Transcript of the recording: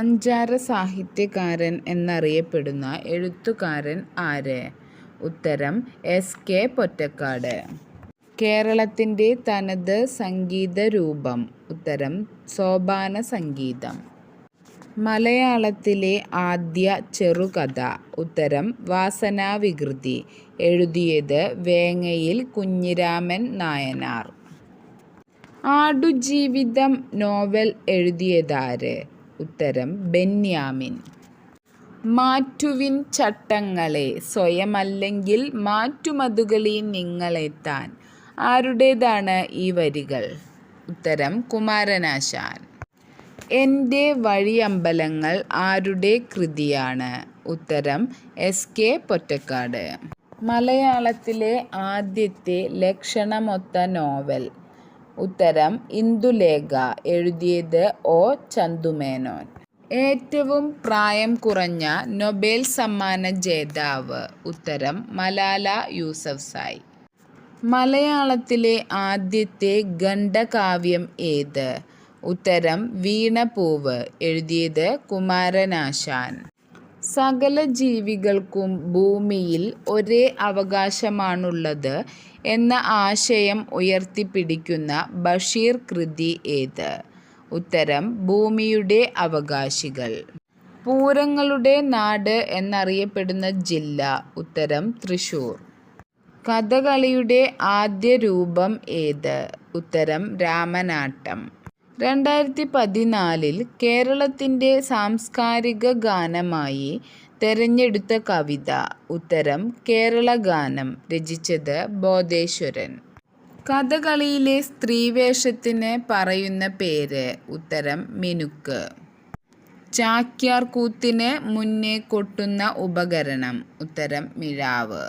സഞ്ചാര സാഹിത്യകാരൻ എന്നറിയപ്പെടുന്ന എഴുത്തുകാരൻ ആര്? ഉത്തരം എസ്. കെ. പൊറ്റക്കാട്. കേരളത്തിന്റെ തനത് സംഗീത രൂപം ഉത്തരം സോപാന സംഗീതം മലയാളത്തിലെ ആദ്യ ചെറുകഥ? ഉത്തരം വാസനാവികൃതി. എഴുതിയത് വേങ്ങയിൽ കുഞ്ഞിരാമൻ നായനാർ. ആടുജീവിതം നോവൽ എഴുതിയതാര്? ഉത്തരം ബെന്യാമിൻ. മാറ്റുവിൻ ചട്ടങ്ങളെ സ്വയമല്ലെങ്കിൽ മാറ്റുമതുകളി നിങ്ങളെത്താൻ ആരുടേതാണ് ഈ വരികൾ? ഉത്തരം കുമാരനാശാൻ. എന്റെ വഴിയമ്പലങ്ങൾ ആരുടെ കൃതിയാണ്? ഉത്തരം എസ്. കെ. പൊറ്റക്കാട്. മലയാളത്തിലെ ആദ്യത്തെ ലക്ഷണമൊത്ത നോവൽ? ഉത്തരം ഇന്ദുലേഖ. എഴുതിയത് ഒ. ചന്തുമേനോൻ. ഏറ്റവും പ്രായം കുറഞ്ഞ നൊബേൽ സമ്മാന ജേതാവ്? ഉത്തരം മലാല യൂസഫ്സായ്. മലയാളത്തിലെ ആദ്യത്തെ ഖണ്ഡകാവ്യം ഏത്? ഉത്തരം വീണപൂവ്. എഴുതിയത് കുമാരനാശാൻ. സകല ജീവികൾക്കും ഭൂമിയിൽ ഒരേ അവകാശമാണുള്ളത് എന്ന ആശയം ഉയർത്തിപ്പിടിക്കുന്ന ബഷീർ കൃതി ഏത്? ഉത്തരം ഭൂമിയുടെ അവകാശികൾ. പൂരങ്ങളുടെ നാട് എന്നറിയപ്പെടുന്ന ജില്ല? ഉത്തരം തൃശൂർ. കഥകളിയുടെ ആദ്യ രൂപം ഏത്? ഉത്തരം രാമനാട്ടം. രണ്ടായിരത്തി പതിനാലിൽ കേരളത്തിന്റെ സാംസ്കാരിക ഗാനമായി തെരഞ്ഞെടുത്ത കവിത? ഉത്തരം കേരള ഗാനം രചിച്ചത് ബോധേശ്വരൻ. കഥകളിയിലെ സ്ത്രീവേഷത്തിന് പറയുന്ന പേര്? ഉത്തരം മിനുക്ക്. ചാക്യാർകൂത്തിന് മുന്നേ കൊട്ടുന്ന ഉപകരണം? ഉത്തരം മിഴാവ്.